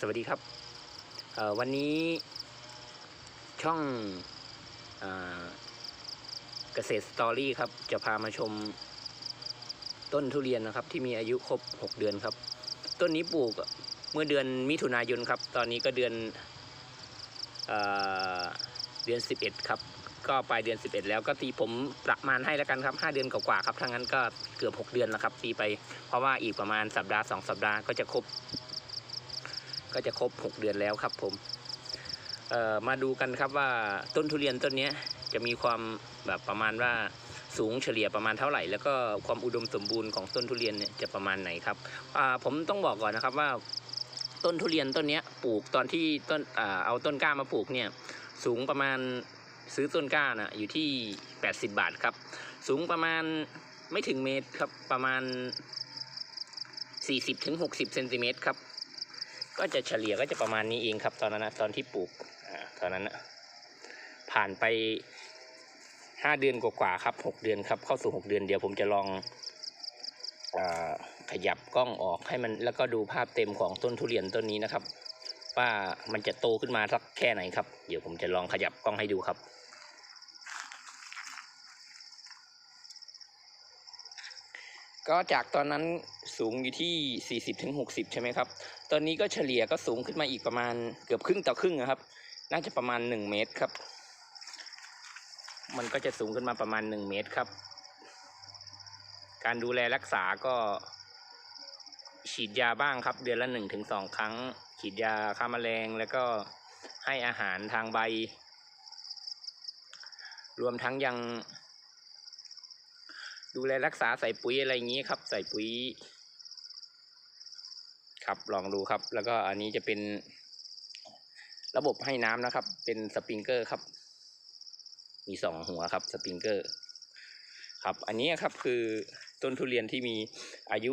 สวัสดีครับวันนี้ช่องอเกษตรสตอรี่ครับ จะพามาชมต้นทุเรียนนะครับ ที่มีอายุครบ 6 เดือนครับ ต้นนี้ปลูกเมื่อเดือนมิถุนายนครับ ตอนนี้ก็เดือนเอเดือน 11 ครับ ก็ปลายเดือน 11 แล้วก็ตีผมประมาณให้แล้วกันครับ 5 เดือนกว่าๆครับถ้างั้นก็เกือบ 6 เดือนแล้วครับตีไปเพราะว่าอีกประมาณสัปดาห์ 2 สัปดาห์ก็จะครบ ก็จะครบ 6 เดือนแล้วครับผมมาดูกันครับว่าต้นทุเรียนต้นนี้จะมีความแบบประมาณว่าสูงเฉลี่ยประมาณเท่าไหร่ แล้วก็ความอุดมสมบูรณ์ของต้นทุเรียนเนี่ยจะประมาณไหนครับผมต้องบอกก่อนนะครับว่าต้นทุเรียนต้นนี้ปลูกตอนที่ต้นเอาต้นกล้ามาปลูกเนี่ยสูงประมาณซื้อต้นกล้านะอยู่ที่ 80 บาทครับ สูงประมาณไม่ถึงเมตรครับประมาณ 40-60เซนติเมตรครับ ก็จะเฉลี่ยก็จะประมาณนี้เองครับ ตอนนั้นนะตอนที่ปลูกอตอนนั้นนะผ่านไปห้าเดือนกว่าๆครับหกเดือนครับเข้าสู่หกเดือนเดี๋ยวผมจะลองอขยับกล้องออกให้มันแล้วก็ดูภาพเต็มของต้นทุเรียนต้นนี้นะครับ ว่ามันจะโตขึ้นมาสักแค่ไหนครับ เดี๋ยวผมจะลองขยับกล้องให้ดูครับ ก็จากตอนนั้นสูงอยู่ที่40-60ถึง60 ใช่ไหมครับ ตอนนี้ก็เฉลี่ยก็สูงขึ้นมาอีกประมาณเกือบครึ่งต่อครึ่งนะครับ น่าจะประมาณ 1 เมตรครับ มันก็จะสูงขึ้นมาประมาณ 1 เมตรครับ การดูแลรักษาก็ ฉีดยาบ้างครับ เดือนละ1-2ถึงครั้ง ฉีดยาฆ่าแมลงแล้วก็ให้อาหารทางใบ รวมทั้งยัง ดูแลรักษาใส่ปุ๋ยอะไรอย่างนี้ครับ ใส่ปุ๋ย ครับลองดูครับ แล้วก็อันนี้จะเป็น ระบบให้น้ำนะครับ เป็นสปริงเกอร์ครับ มีสองหัวครับสปริงเกอร์ ครับ อันนี้ครับคือต้นทุเรียนที่มีอายุ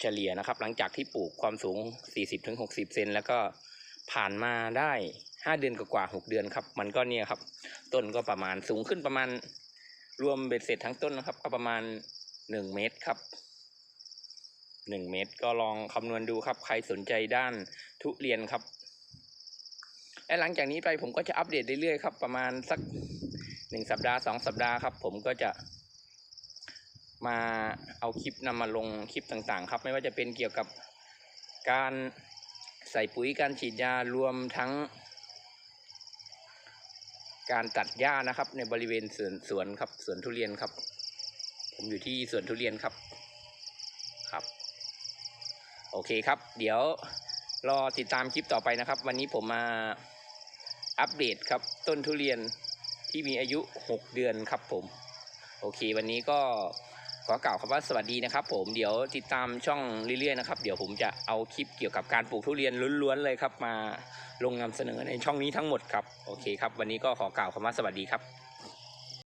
เฉลี่ยนะครับ หลังจากที่ปลูกความสูง 40-60 เซนแล้วก็ผ่านมาได้ 5 เดือนกว่าๆ6เดือนครับ มันก็เนี่ยครับ ต้นก็ประมาณสูงขึ้นประมาณ รวมเบ็ดเสร็จทั้งต้นนะครับ ก็ประมาณ1เมตรครับ1เมตร ก็ลองคำนวณดูครับ ใครสนใจด้านทุเรียนครับ และหลังจากนี้ไปผมก็จะอัปเดตเรื่อยๆครับ ประมาณสักหนึ่งสัปดาห์สองสัปดาห์ครับ ผมก็จะมาเอาคลิปนำมาลงคลิปต่างๆ ครับ ไม่ว่าจะเป็นเกี่ยวกับการใส่ปุ๋ยการฉีดยารวมทั้ง การตัดหญ้านะครับ ในบริเวณสวนสวนครับสวนทุเรียนครับ ผมอยู่ที่สวนทุเรียนครับครับ โอเคครับ เดี๋ยวรอติดตามคลิปต่อไปนะครับ วันนี้ผมมาอัปเดตครับ ต้นทุเรียนที่มีอายุ 6 เดือนครับผม โอเค วันนี้ก็ ขอกล่าวคำว่าสวัสดีนะครับ ผมเดี๋ยวติดตามช่องเรื่อยๆนะครับเดี๋ยวผมจะเอาคลิปเกี่ยวกับการปลูกทุเรียนล้วนๆเลยครับ มาลงนำเสนอในช่องนี้ทั้งหมดครับโอเคครับ วันนี้ก็ขอกล่าวคำว่าสวัสดีครับ